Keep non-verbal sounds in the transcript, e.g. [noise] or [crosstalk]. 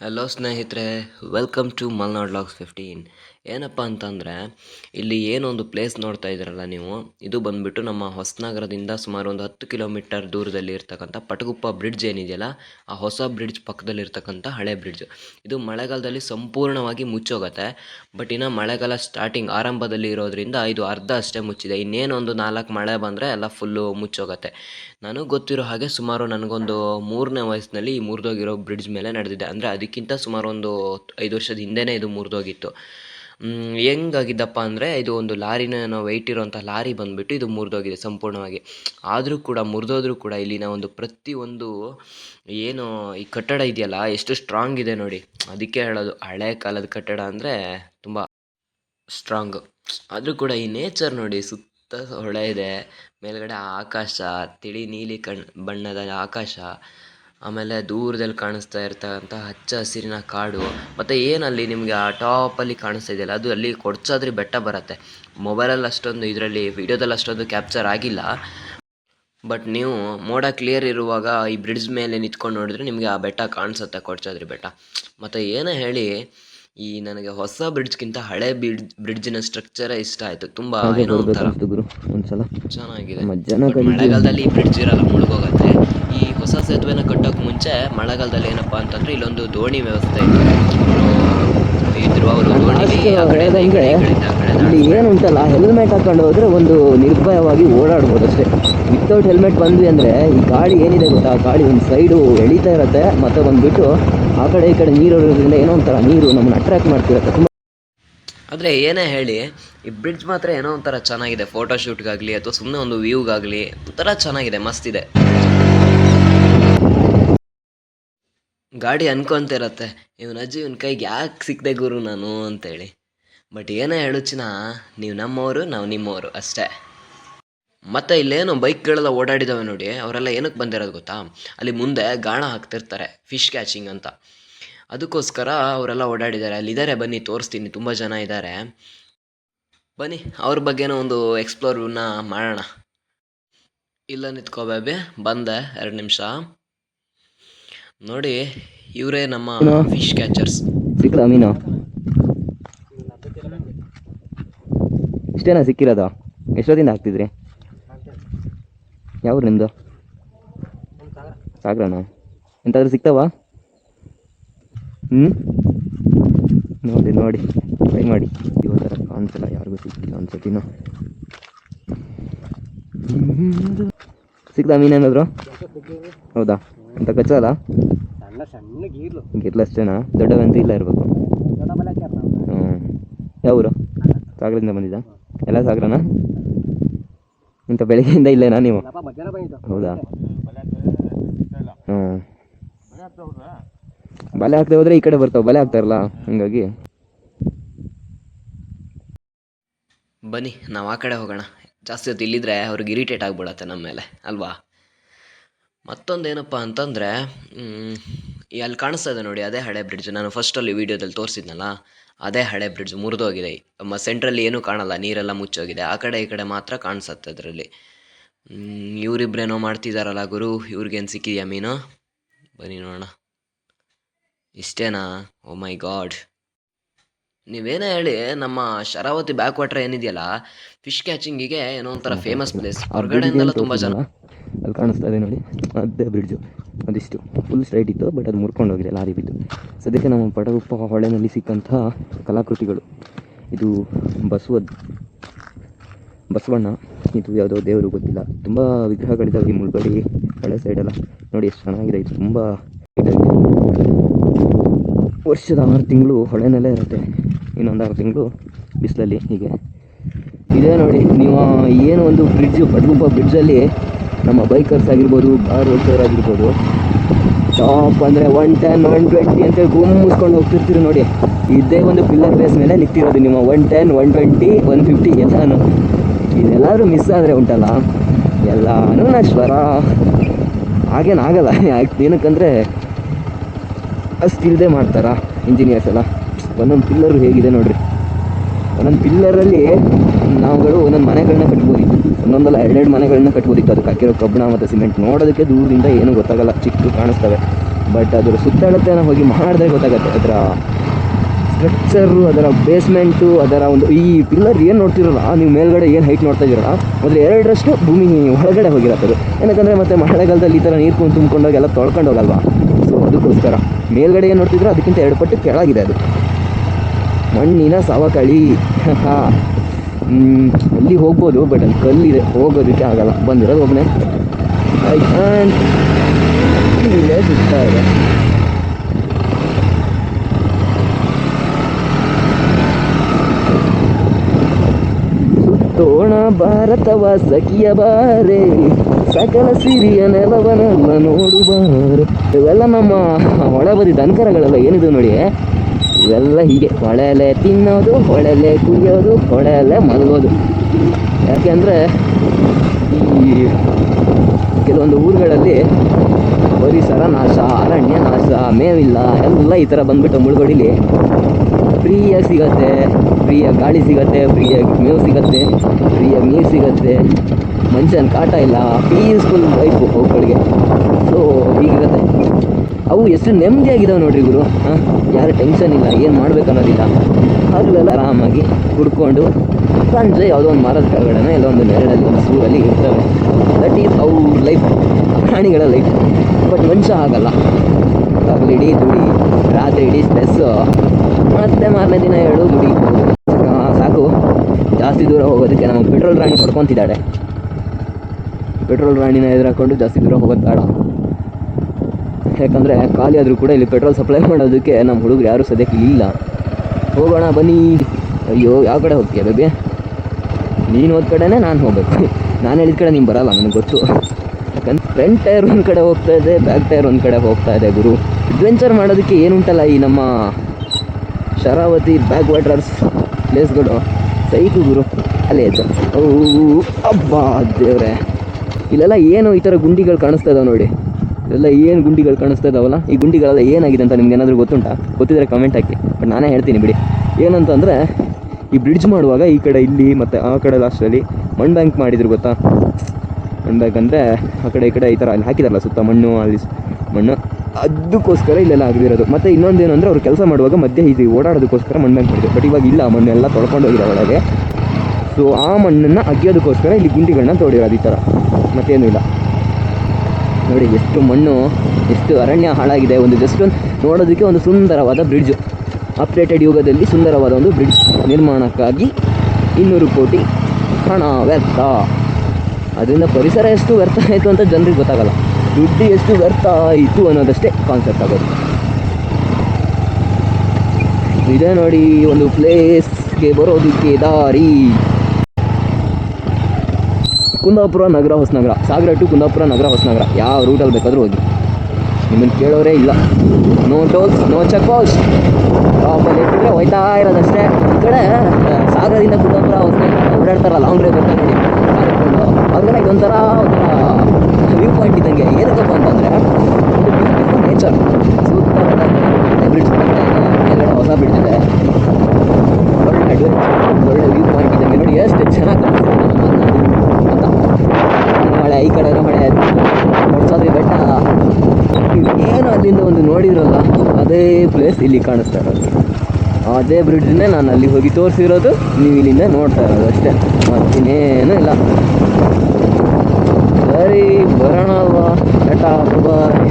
Hello ಸ್ನೇಹಿತರೆ. Welcome to Malnad logs fifteen ಏನಪ್ಪ ಅಂತಂದರೆ, ಇಲ್ಲಿ ಏನೊಂದು ಪ್ಲೇಸ್ ನೋಡ್ತಾ ಇದ್ದೀರಲ್ಲ ನೀವು? ಇದು ಬಂದುಬಿಟ್ಟು ನಮ್ಮ ಹೊಸನಗರದಿಂದ ಸುಮಾರು ಒಂದು ಹತ್ತು ಕಿಲೋಮೀಟರ್ ದೂರದಲ್ಲಿ ಇರ್ತಕ್ಕಂಥ ಪಟಗುಪ್ಪ ಬ್ರಿಡ್ಜ್ ಏನಿದೆಯಲ್ಲ, ಆ ಹೊಸ ಬ್ರಿಡ್ಜ್ ಪಕ್ಕದಲ್ಲಿರ್ತಕ್ಕಂಥ ಹಳೆ ಬ್ರಿಡ್ಜ್ ಇದು ಮಳೆಗಾಲದಲ್ಲಿ ಸಂಪೂರ್ಣವಾಗಿ ಮುಚ್ಚೋಗತ್ತೆ. ಬಟ್ ಇನ್ನು ಮಳೆಗಾಲ ಸ್ಟಾರ್ಟಿಂಗ್ ಆರಂಭದಲ್ಲಿ ಇರೋದ್ರಿಂದ ಇದು ಅರ್ಧ ಅಷ್ಟೇ ಮುಚ್ಚಿದೆ. ಇನ್ನೇನೊಂದು ನಾಲ್ಕು ಮಳೆ ಬಂದರೆ ಎಲ್ಲ ಫುಲ್ಲು ಮುಚ್ಚೋಗತ್ತೆ. ನನಗೆ ಗೊತ್ತಿರೋ ಹಾಗೆ ಸುಮಾರು ನನಗೊಂದು ಮೂರನೇ ವಯಸ್ಸಿನಲ್ಲಿ ಈ ಮುರಿದೋಗಿರೋ ಬ್ರಿಡ್ಜ್ ಮೇಲೆ ನಡೆದಿದೆ. ಅಂದರೆ ಅದಕ್ಕಿಂತ ಸುಮಾರು ಒಂದು ಐದು ವರ್ಷದ ಹಿಂದೆನೇ ಇದು ಮುರಿದೋಗಿತ್ತು. ಹೆಂಗಾಗಿದ್ದಪ್ಪ ಅಂದರೆ ಇದು ಒಂದು ಲಾರಿನ ವೆಯ್ಟ್ ಇರೋಂಥ ಲಾರಿ ಬಂದುಬಿಟ್ಟು ಇದು ಮುರಿದೋಗಿದೆ ಸಂಪೂರ್ಣವಾಗಿ. ಆದರೂ ಕೂಡ, ಮುರಿದೋದ್ರೂ ಕೂಡ ಇಲ್ಲಿನ ಒಂದು ಪ್ರತಿಯೊಂದು ಏನು ಈ ಕಟ್ಟಡ ಇದೆಯಲ್ಲ, ಎಷ್ಟು ಸ್ಟ್ರಾಂಗ್ ಇದೆ ನೋಡಿ. ಅದಕ್ಕೆ ಹೇಳೋದು, ಹಳೆ ಕಾಲದ ಕಟ್ಟಡ ಅಂದರೆ ತುಂಬ ಸ್ಟ್ರಾಂಗ್ ಆದರೂ ಕೂಡ ಈ ನೇಚರ್ ನೋಡಿ, ಸುತ್ತ ಹೊಳೆ ಇದೆ, ಮೇಲ್ಗಡೆ ಆಕಾಶ, ತಿಳಿ ನೀಲಿ ಕಣ್, ಬಣ್ಣದ ಆಕಾಶ. ಆಮೇಲೆ ದೂರದಲ್ಲಿ ಕಾಣಿಸ್ತಾ ಇರ್ತಕ್ಕಂಥ ಹಚ್ಚ ಹಸಿರಿನ ಕಾಡು. ಮತ್ತು ಏನಲ್ಲಿ ನಿಮಗೆ ಆ ಟಾಪಲ್ಲಿ ಕಾಣಿಸ್ತಾ ಇದೆಯಲ್ಲ, ಅದು ಅಲ್ಲಿ ಕೊಡ್ಚಾದ್ರಿ ಬೆಟ್ಟ ಬರುತ್ತೆ. ಮೊಬೈಲಲ್ಲಿ ಅಷ್ಟೊಂದು, ಇದರಲ್ಲಿ ವಿಡಿಯೋದಲ್ಲಿ ಅಷ್ಟೊಂದು ಕ್ಯಾಪ್ಚರ್ ಆಗಿಲ್ಲ. ಬಟ್ ನೀವು ಮೋಡ ಕ್ಲಿಯರ್ ಇರುವಾಗ ಈ ಬ್ರಿಡ್ಜ್ ಮೇಲೆ ನಿಂತ್ಕೊಂಡು ನೋಡಿದ್ರೆ ನಿಮಗೆ ಆ ಬೆಟ್ಟ ಕಾಣಿಸುತ್ತೆ ಕೊಡ್ಚಾದ್ರಿ ಬೆಟ್ಟ. ಮತ್ತು ಏನೇ ಹೇಳಿ ಈ ನನಗೆ ಹೊಸ ಬ್ರಿಡ್ಜ್ಗಿಂತ ಹಳೆ ಬ್ರಿಡ್ಜ್ನ ಸ್ಟ್ರಕ್ಚರೇ ಇಷ್ಟ ಆಯಿತು. ತುಂಬಾ ಏನೋ ಒಂಥರ. ಚೆನ್ನಾಗಿದೆ. ಮಳೆಗಾಲದಲ್ಲಿ ಈ ಬ್ರಿಡ್ಜ್ ಇರಲ್ಲ ಮುಳುಗೋಗತ್ತೆ. ಈ ಹೊಸ ಸೇತುವೆನ ಕಟ್ಟೋಕೆ ಮುಂಚೆ ಮಳೆಗಾಲದಲ್ಲಿ ಏನಪ್ಪಾ ಅಂತಂದ್ರೆ ಇಲ್ಲೊಂದು ದೋಣಿ ವ್ಯವಸ್ಥೆ ಇತ್ತು. ಇದ್ರು ಅವರು ಆ ಕಡೆಯಿಂದ ಇಲ್ಲಿ ಏನು ಉಂಟಲ್ಲ ಹೆಲ್ಮೆಟ್ ಹಾಕೊಂಡು ಹೋದ್ರೆ ಒಂದು ನಿರ್ಭಯವಾಗಿ ಓಡಾಡ್ಬೋದು ಅಷ್ಟೇ. ವಿತೌಟ್ ಹೆಲ್ಮೆಟ್ ಬಂದ್ವಿ ಅಂದ್ರೆ ಈ ಗಾಡಿ ಏನಿದೆ ಗೊತ್ತಾ? ಆ ಗಾಡಿ ಒಂದು ಸೈಡು ಎಳಿತಾ ಇರುತ್ತೆ ಮತ್ತೆ ಬಂದ್ಬಿಟ್ಟು ಆ ಕಡೆ ಈ ಕಡೆ ನೀರು ಇರೋದ್ರಿಂದ ಏನೋ ಒಂಥರ ನೀರು ನಮ್ಮನ್ನ ಅಟ್ರಾಕ್ಟ್ ಮಾಡ್ತಿರುತ್ತೆ. ತುಂಬ ಆದರೆ ಏನೇ ಹೇಳಿ ಈ ಬ್ರಿಡ್ಜ್ ಮಾತ್ರ ಏನೋ ಒಂಥರ ಚೆನ್ನಾಗಿದೆ. ಫೋಟೋ ಶೂಟ್ಗಾಗಲಿ ಅಥವಾ ಸುಮ್ಮನೆ ಒಂದು ವ್ಯೂಗಾಗಲಿ ಒಂಥರ ಚೆನ್ನಾಗಿದೆ ಮಸ್ತಿದೆ ಗಾಡಿ ಅನ್ಕೊಂತಿರತ್ತೆ ಇವನ ಅಜ್ಜಿ ಇವನ ಕೈಗೆ ಯಾಕೆ ಸಿಕ್ಕದೆ ಗುರು ನಾನು ಅಂತೇಳಿ. ಬಟ್ ಏನೇ ಹೇಳುಚಿನ ನೀವು ನಮ್ಮವರು, ನಾವು ನಿಮ್ಮವರು ಅಷ್ಟೇ. ಮತ್ತೆ ಇಲ್ಲೇನು ಬೈಕ್ಗಳೆಲ್ಲ ಓಡಾಡಿದಾವೆ ನೋಡಿ, ಅವರೆಲ್ಲ ಏನಕ್ಕೆ ಬಂದಿರೋದು ಗೊತ್ತಾ? ಅಲ್ಲಿ ಮುಂದೆ ಗಾಣ ಹಾಕ್ತಿರ್ತಾರೆ ಫಿಶ್ ಕ್ಯಾಚಿಂಗ್ ಅಂತ. ಅದಕ್ಕೋಸ್ಕರ ಅವರೆಲ್ಲ ಓಡಾಡಿದ್ದಾರೆ. ಅಲ್ಲಿದ್ದಾರೆ, ಬನ್ನಿ, ತೋರಿಸ್ತೀನಿ, ತುಂಬ ಜನ ಇದ್ದಾರೆ. ಬನ್ನಿ, ಅವ್ರ ಬಗ್ಗೆನೂ ಒಂದು ಎಕ್ಸ್ಪ್ಲೋರ್ನ ಮಾಡೋಣ. ಇಲ್ಲ ನಿಂತ್ಕೋ ಬೇಬಿ ಬಂದೆ, ಎರಡು ನಿಮಿಷ. ನೋಡಿ ಇವರೇ ನಮ್ಮ ಫಿಶ್ ಕ್ಯಾಚರ್ಸ್ ಸಿಕ್ಕಿದ ಮೀನು? ಇಷ್ಟೇನಾ ಸಿಕ್ಕಿರೋದು? ಎಷ್ಟೊತ್ತಿಂದ ಹಾಕ್ತಿದ್ರಿ? ಯಾವ ನಿಮ್ಮದು ಸಾಗ್ರಣ ಎಂತಾದ್ರೂ ಸಿಗ್ತಾವ ಹ್ಞೂ ನೋಡಿ ನೋಡಿ. ಟ್ರೈ ಮಾಡಿ. ಇವತ್ತರ ಕಾಣಿಸಲ್ಲ ಯಾರಿಗೂ ಸಿಕ್ಕಿಲ್ಲ ಅನ್ಸತಿನೋ ಸಿಗ್ತಾ ಮೀನೇನಾದ್ರು ಹೌದಾ? ಅಂತ ಕಚ್ಚಲ್ಲ ಸಣ್ಣ ಸಣ್ಣ ಗೀರ್ಲು. ಗೀರ್ಲು ಅಷ್ಟೇನಾ? ದೊಡ್ಡವಂತೂ ಇಲ್ಲ ಇರಬೇಕು. ಹ್ಞೂ ಯಾವ ಊರು? ಸಾಗರದಿಂದ ಬಂದಿದ್ದ? ಎಲ್ಲ ಸಾಗರನಾ? ಇಂಥ ಬೆಳಗ್ಗೆಯಿಂದ ಇಲ್ಲೇನಾ ನೀವು? ಹೌದಾ? ಹ್ಞೂ ಬಲೆ ಹಾಕ್ತಾ ಹೋದ್ರೆ? ಈ ಕಡೆ ಬರ್ತಾವೆ ಬಲೆ ಹಾಕ್ತಾರಲ್ಲ ಹಂಗಾಗಿ. ಬನ್ನಿ ನಾವು ಆ ಕಡೆ ಹೋಗೋಣ. ಜಾಸ್ತಿ ಹೊತ್ತು ಇಲ್ಲಿದ್ರೆ ಅವ್ರಿಗೆ ಇರಿಟೇಟ್ ಆಗ್ಬಿಡತ್ತೆ ನಮ್ಮ ಮೇಲೆ ಅಲ್ವಾ? ಮತ್ತೊಂದು ಏನಪ್ಪ ಅಂತಂದರೆ ಅಲ್ಲಿ ಕಾಣಿಸ್ತಾ ಇದೆ ನೋಡಿ ಅದೇ ಹಳೆ ಬ್ರಿಡ್ಜ್ ನಾನು ಫಸ್ಟಲ್ಲಿ ವೀಡಿಯೋದಲ್ಲಿ ತೋರಿಸಿದ್ನಲ್ಲ ಅದೇ ಹಳೆ ಬ್ರಿಡ್ಜ್ ಮುರಿದೋಗಿದೆ. ನಮ್ಮ ಸೆಂಟ್ರಲ್ಲಿ ಏನೂ ಕಾಣಲ್ಲ ನೀರೆಲ್ಲ ಮುಚ್ಚೋಗಿದೆ. ಆ ಕಡೆ ಈ ಕಡೆ ಮಾತ್ರ ಕಾಣಿಸುತ್ತೆ ಅದರಲ್ಲಿ. ಇವರಿಬ್ರೇನೋ ಮಾಡ್ತಿದ್ದಾರಲ್ಲ ಗುರು ಇವ್ರಿಗೇನು ಸಿಕ್ಕಿದೆಯಾ ಮೀನು? ಬನ್ನಿ ನೋಡೋಣ. ಇಷ್ಟೇನಾ? ಓ ಮೈ ಗಾಡ್ ನೀವೇನೇ ಹೇಳಿ ನಮ್ಮ ಶರಾವತಿ ಬ್ಯಾಕ್ ವಾಟರ್ ಏನಿದೆಯಲ್ಲ ಫಿಶ್ ಕ್ಯಾಚಿಂಗಿಗೆ ಏನೋ ಒಂಥರ ಫೇಮಸ್ ಪ್ಲೇಸ್ ಹೊರಗಡೆಯಿಂದೆಲ್ಲ ತುಂಬ ಜನ ಅಲ್ಲಿ ಕಾಣಿಸ್ತಾ ಇದೆ ನೋಡಿ. ಅದೇ ಬ್ರಿಡ್ಜು ಅದಿಷ್ಟು. ಫುಲ್ ಸ್ಟ್ರೈಟ್ ಇತ್ತು ಬಟ್ ಅದು ಮುರ್ಕೊಂಡು ಹೋಗಿದೆ, ಲಾರಿ ಬಿದ್ದು. ಸದ್ಯಕ್ಕೆ ನಮ್ಮ ಪಟಗುಪ್ಪ ಹೊಳೆನಲ್ಲಿ ಸಿಕ್ಕಂತಹ ಕಲಾಕೃತಿಗಳು. ಇದು ಬಸವ, ಬಸವಣ್ಣ, ಇದು ಯಾವುದೋ ದೇವರು ಗೊತ್ತಿಲ್ಲ. ತುಂಬ ವಿಗ್ರಹಗಳಿದ್ದಾವೆ ಈ ಮುಳುಗಡೆ, ಹಳೆ ಸೈಡೆಲ್ಲ ನೋಡಿ, ಎಷ್ಟು ಚೆನ್ನಾಗಿದೆ, ಇದು ತುಂಬ ವರ್ಷದ ಆರು ತಿಂಗಳು ಹೊಳೆನಲ್ಲೇ ಇರುತ್ತೆ. ಇನ್ನೊಂದು ಆರು ತಿಂಗಳು ಬಿಸಿಲಲ್ಲಿ ಹೀಗೆ. ಇದೇ ನೋಡಿ, ನೀವು ಏನು ಒಂದು ಬ್ರಿಡ್ಜು ಪಡಗುಪ್ಪ ಬ್ರಿಡ್ಜಲ್ಲಿ ನಮ್ಮ ಬೈಕರ್ಸ್ ಆಗಿರ್ಬೋದು ಕಾರ್ ಓಡಿಸೋರು ಆಗಿರ್ಬೋದು ಟಾಪ್ ಅಂದರೆ ಒನ್ ಟೆನ್ ಒನ್ ಟ್ವೆಂಟಿ ಅಂತ ಗುಮ್ಮಿಸ್ಕೊಂಡು ಹೋಗ್ತಿರ್ತೀರಿ ನೋಡಿ. ಇದೇ ಒಂದು ಪಿಲ್ಲರ್ ಬೇಸ್ ಮೇಲೆ ನಿಂತಿರೋದು ನಿಮ್ಮ one ten one twenty one fifty ಎಲ್ಲಾನು. ಇದೆಲ್ಲರೂ ಮಿಸ್ ಆದರೆ ಉಂಟಲ್ಲ? ಎಲ್ಲಾನು ನಶ್ವರ. ಹಾಗೇನಾಗಲ್ಲ ಯಾಕೆ ಏನಕ್ಕಂದರೆ ಅಷ್ಟಿಲ್ಲದೆ ಮಾಡ್ತಾರಾ ಇಂಜಿನಿಯರ್ಸ್ ಎಲ್ಲ. ಒಂದೊಂದು ಪಿಲ್ಲರು ಹೇಗಿದೆ ನೋಡಿರಿ. ಒಂದೊಂದು ಪಿಲ್ಲರಲ್ಲಿ ನಾವುಗಳು ಒಂದೊಂದು ಮನೆಗಳನ್ನ ಕಟ್ಬೋದಿತ್ತು ಒಂದೊಂದಲ್ಲ ಎರಡೆರಡು ಮನೆಗಳನ್ನ ಕಟ್ಬೋದಿತ್ತು ಅದಕ್ಕೆ ಹಾಕಿರೋ ಕಬ್ಬಿಣ ಮತ್ತು ಸಿಮೆಂಟ್ ನೋಡೋದಕ್ಕೆ ದೂರದಿಂದ ಏನೂ ಗೊತ್ತಾಗಲ್ಲ. ಚಿಕ್ಕ ಕಾಣಿಸ್ತವೆ. ಬಟ್ ಅದರ ಸುತ್ತಳತೆನ ಹೋಗಿ ಮಾಡಿದ್ರೆ ಗೊತ್ತಾಗುತ್ತೆ. ಅದರ ಸ್ಟ್ರಕ್ಚರು ಅದರ ಬೇಸ್ಮೆಂಟು ಅದರ ಒಂದು ಈ ಪಿಲ್ಲರ್ ಏನು ನೋಡ್ತಿರಲ್ಲ ನೀವು ಮೇಲ್ಗಡೆ ಏನು ಹೈಟ್ ನೋಡ್ತಾ ಇದ್ದೀರಲ್ಲ, ಮೊದಲು ಎರಡರಷ್ಟು ಭೂಮಿ ಒಳಗಡೆ ಹೋಗಿರತ್ತದು. ಏನಕ್ಕಂದರೆ ಮತ್ತೆ ಮಳೆಗಾಲದಲ್ಲಿ ಈ ಥರ ನೀರು ಕೊಂಡು ತುಂಬ್ಕೊಂಡೋಗಿ ಎಲ್ಲ ತೊಳ್ಕೊಂಡು ಹೋಗಲ್ವಾ? ಸೊ ಅದಕ್ಕೋಸ್ಕರ ಮೇಲ್ಗಡೆ ಏನು ನೋಡ್ತಿದ್ರು ಅದಕ್ಕಿಂತ ಎರಡು ಪಟ್ಟು ಕೆಳಗಿದೆ ಅದು. ಮಣ್ಣಿನ ಸವಕಳಿ. [laughs] ಅಲ್ಲಿ ಹೋಗ್ಬೋದು ಬಟ್ ಅಲ್ಲಿ ಕಲ್ಲಿದೆ, ಹೋಗೋದಕ್ಕೆ ಆಗಲ್ಲ. ಬಂದಿರೋದು ಒಬ್ಬನೇ ಐ ಕ್ಯಾನ್ ಇದೆ. ಸುತ್ತೋಣ ಭಾರತವ ಸಖಿಯ ಬಾರೆ, ಸಕಲ ಸಿರಿಯ ನೆಲವನೆಲ್ಲ ನೋಡು ಬಾರೆ. ಇವೆಲ್ಲ ನಮ್ಮ ಒಳಬದಿ ದನಕರಗಳೆಲ್ಲ ಏನಿದೆ ನೋಡಿ ಇವೆಲ್ಲ ಹೀಗೆ. ಹೊಳೆಲೆ ತಿನ್ನೋದು ಹೊಳೆಲೆ ಕುಡಿಯೋದು ಹೊಳೆಲೆ ಮಲಗೋದು. ಯಾಕೆಂದರೆ ಈ ಕೆಲವೊಂದು ಊರುಗಳಲ್ಲಿ ಪರಿಸರ ನಾಶ, ಅರಣ್ಯ ನಾಶ, ಮೇವಿಲ್ಲ, ಎಲ್ಲ ಈ ಥರ ಬಂದ್ಬಿಟ್ಟು ಮುಳುಗೋಡಿಲಿ. ಫ್ರೀಯಾಗಿ ಸಿಗತ್ತೆ ಫ್ರೀಯಾಗಿ ಗಾಳಿ ಸಿಗತ್ತೆ ಫ್ರೀಯಾಗಿ ಮೇವು ಸಿಗತ್ತೆ ಫ್ರೀಯಾಗಿ ನೀರು ಸಿಗತ್ತೆ. ಮನುಷ್ಯನ ಕಾಟ ಇಲ್ಲ ಪೀಸ್ಫುಲ್ ಲೈಫು ಅವುಗಳಿಗೆ ಸೊ ಹೀಗಿರುತ್ತೆ. ಅವು ಎಷ್ಟು ನೆಮ್ಮದಿಯಾಗಿದ್ದಾವೆ ನೋಡ್ರಿ ಗುರು. ಹಾಂ? ಯಾರು ಟೆನ್ಷನ್ ಇಲ್ಲ, ಏನು ಮಾಡ್ಬೇಕು ಅನ್ನೋದಿಲ್ಲ. ಹಗಲೆಲ್ಲ ಆರಾಮಾಗಿ ಕುಡ್ಕೊಂಡು ಸಂಜೆ ಯಾವುದೋ ಒಂದು ಮರದ ಕೆಳಗಡೆನ ಎಲ್ಲೋ ಒಂದು ನೆರಳಲ್ಲಿ ಒಂದು ಸೂರಲ್ಲಿ ಇರ್ತವೆ. ದಟ್ ಈಸ್ ಅವ್ರ ಲೈಫ್ ಪ್ರಾಣಿಗಳ ಲೈಫ್ ಬಟ್ ಮನುಷ್ಯ ಆಗಲ್ಲ ಇಡೀ ದುಡಿ ರಾತ್ರಿ ಇಡೀ ಸ್ಟ್ರೆಸ್ಸು ಮತ್ತೆ ಮಾರನೇ ದಿನ ಹೇಳು, ದುಡಿ. ಸಾಕು. ಜಾಸ್ತಿ ದೂರ ಹೋಗೋದಕ್ಕೆ ನಮಗೆ ಪೆಟ್ರೋಲ್ ರಾಣಿ ಪಡ್ಕೊತಿದ್ದಾಳೆ. ಪೆಟ್ರೋಲ್ ರಾಣಿನ ಎದುರಾಕೊಂಡು ಜಾಸ್ತಿ ದೂರ ಹೋಗೋದು ಬೇಡ. ಯಾಕಂದರೆ ಖಾಲಿ ಆದರೂ ಕೂಡ ಇಲ್ಲಿ ಪೆಟ್ರೋಲ್ ಸಪ್ಲೈ ಮಾಡೋದಕ್ಕೆ ನಮ್ಮ ಹುಡುಗರು ಯಾರೂ ಸದ್ಯಕ್ಕೆ ಇಲ್ಲ. ಹೋಗೋಣ, ಬನ್ನಿ. ಅಯ್ಯೋ, ಯಾವ ಕಡೆ ಹೋಗ್ತೀಯ ಬೇಬಿ ನೀನು ಹೋದ ಕಡೆನೇ ನಾನು ಹೋಗ್ಬೇಕು. ನಾನು ಹೇಳಿದ ಕಡೆ ನೀನು ಬರಲ್ಲ, ನನಗೆ ಗೊತ್ತು. ಯಾಕಂದ್ರೆ ಫ್ರಂಟ್ ಟೈರ್ ಒಂದು ಕಡೆ ಹೋಗ್ತಾ ಇದೆ ಬ್ಯಾಕ್ ಟೈರ್ ಒಂದು ಕಡೆ ಹೋಗ್ತಾ ಇದೆ ಗುರು. ಅಡ್ವೆಂಚರ್ ಮಾಡೋದಕ್ಕೆ ಏನುಂಟಲ್ಲ ಈ ನಮ್ಮ ಶರಾವತಿ ಬ್ಯಾಕ್ ವಾಟರ್ಸ್ ಪ್ಲೇಸ್ಗಳು ಸೈಕು ಗುರು. ಅಲ್ಲೇ ಆಯ್ತು ಓ, ಅಬ್ಬಾ ದೇವ್ರೆ. ಇಲ್ಲೆಲ್ಲ ಏನು ಈ ಥರ ಗುಂಡಿಗಳು ಕಾಣಿಸ್ತಾ ಇದಾವೆ ನೋಡಿ. ಇಲ್ಲೆಲ್ಲ ಏನು ಗುಂಡಿಗಳು ಕಾಣಿಸ್ತಾ ಇದಾವಲ್ಲ, ಈ ಗುಂಡಿಗಳೆಲ್ಲ ಏನಾಗಿದೆ ಅಂತ ನಿಮ್ಗೆ ಏನಾದರೂ ಗೊತ್ತುಂಟಾ? ಗೊತ್ತಿದ್ರೆ ಕಮೆಂಟ್ ಹಾಕಿ ಬಟ್ ನಾನೇ ಹೇಳ್ತೀನಿ ಬಿಡಿ. ಏನಂತಂದರೆ, ಈ ಬ್ರಿಡ್ಜ್ ಮಾಡುವಾಗ ಈ ಕಡೆ ಇಲ್ಲಿ ಮತ್ತು ಆ ಕಡೆ ಲಾಸ್ಟಲ್ಲಿ ಮಣ್ಣು ಬ್ಯಾಂಕ್ ಮಾಡಿದ್ರು ಗೊತ್ತಾ? ಮಣ್ಣು ಬ್ಯಾಂಕ್ ಅಂದರೆ ಆ ಕಡೆ ಈ ಕಡೆ ಈ ಥರ ಅಲ್ಲಿ ಹಾಕಿದಾರಲ್ಲ ಸುತ್ತ ಮಣ್ಣು, ಅಲ್ಲಿ ಮಣ್ಣು ಅದಕ್ಕೋಸ್ಕರ ಇಲ್ಲೆಲ್ಲ ಆಗದಿರೋದು ಮತ್ತು ಇನ್ನೊಂದೇನು ಅಂದರೆ ಅವ್ರು ಕೆಲಸ ಮಾಡುವಾಗ ಮಧ್ಯೆ ಇದು ಓಡಾಡೋದಕ್ಕೋಸ್ಕರ ಮಣ್ಣು ಬ್ಯಾಂಕ್ ಮಾಡಿದ್ರು. ಬಟ್ ಇವಾಗ ಇಲ್ಲ, ಮಣ್ಣೆಲ್ಲ ತೊಳ್ಕೊಂಡು ಹೋಗಿರೋ ಒಳಗೆ. ಸೊ ಆ ಮಣ್ಣನ್ನು ಅಗಿಯೋದಕ್ಕೋಸ್ಕರ ಇಲ್ಲಿ ಗುಂಡಿಗಳನ್ನ ತೋಡಿರೋದು ಈ ಥರ ಮತ್ತೇನೂ ಇಲ್ಲ. ನೋಡಿ ಎಷ್ಟು ಮಣ್ಣು, ಎಷ್ಟು ಅರಣ್ಯ ಹಾಳಾಗಿದೆ. ಒಂದು ಜಸ್ಟ್ ಒಂದು ನೋಡೋದಕ್ಕೆ ಒಂದು ಸುಂದರವಾದ ಬ್ರಿಡ್ಜ್ ಅಪ್ಡೇಟೆಡ್ ಯುಗದಲ್ಲಿ ಸುಂದರವಾದ ಒಂದು ಬ್ರಿಡ್ಜ್ ನಿರ್ಮಾಣಕ್ಕಾಗಿ ಇನ್ನೂರು ಕೋಟಿ ಹಣ ವ್ಯರ್ಥ. ಅದರಿಂದ ಪರಿಸರ ಎಷ್ಟು ವ್ಯರ್ಥ ಆಯಿತು ಅಂತ ಜನರಿಗೆ ಗೊತ್ತಾಗಲ್ಲ. ದುಡ್ಡು ಎಷ್ಟು ವ್ಯರ್ಥ ಆಯಿತು ಅನ್ನೋದಷ್ಟೇ ಕಾನ್ಸೆಪ್ಟ್ ಆಗೋದು. ಇದೇ ನೋಡಿ, ಒಂದು ಪ್ಲೇಸ್ಗೆ ಬರೋದಕ್ಕೆ ದಾರಿ. ಕುಂದಾಪುರ ನಗರ, ಹೊಸನಗರ. ಸಾಗರ ಟು ಕುಂದಾಪುರ, ನಗರ, ಹೊಸನಗರ. ಯಾವ ರೂಟಲ್ಲಿ ಬೇಕಾದರೂ ಹೋಗಿ. ನಿಮ್ಮನ್ನು ಕೇಳೋರೇ ಇಲ್ಲ. No tolls no check post ಟಾಪಲ್ಲಿ ಇಟ್ಟಿದ್ರೆ ಹೋಯ್ತಾ ಇರೋದಷ್ಟೇ ಈ ಕಡೆ ಸಾಗರದಿಂದ ಕುಂದಾಪುರ, ಹೊಸನಗರ ಓಡಾಡ್ತಾರ ಲಾಂಗ್ ಡ್ರೈವ್ ಬರ್ತಾರೆ ನೋಡಿ. ಅವ್ರಿಗೆಲ್ಲ ಇದೊಂಥರ ಒಂಥರ ವ್ಯೂ ಪಾಯಿಂಟ್ ಇದ್ದಂಗೆ. ಏನಕ್ಕಪ್ಪ ಅಂತಂದರೆ ನೇಚರ್ ಬ್ರಿಡ್ಜ್ ಮೇಲ್ಗಡೆ ಹೊಸ ಬ್ರಿಡ್ಜ್ ಇದೆ ಒಳ್ಳೆ adventure, ಒಳ್ಳೆ ವ್ಯೂ ಪಾಯಿಂಟ್ ಇದ್ದಂಗೆ ನೋಡಿ ಎಷ್ಟು ಚೆನ್ನಾಗಿ ಕಾಣಿಸ್ತದೆ ನಮ್ಮ ಮಲೆನಾಡು ಅಂತ ಮಳೆ ಈ ಕಡೆ ಮಳೆ ನೋಡ್ಸೋದ್ರೆ ಬೆಟ್ಟ ಏನು ಅಲ್ಲಿಂದ ಒಂದು ನೋಡಿದ್ರಲ್ಲ, ಅದೇ ಪ್ಲೇಸ್ ಇಲ್ಲಿ ಕಾಣಿಸ್ತಾ ಇರೋದು. ಅದೇ ಬ್ರಿಡ್ಜ್ನೇ ನಾನು ಅಲ್ಲಿ ಹೋಗಿ ತೋರಿಸಿರೋದು, ನೀವು ಇಲ್ಲಿಂದ ನೋಡ್ತಾ ಇರೋದು ಅಷ್ಟೇ. ಮತ್ತಿನ್ನೇನೂ ಇಲ್ಲ. ಸರಿ, ಬರೋಣ ಬಾ ಟಾಟಾ ಬಾಯ್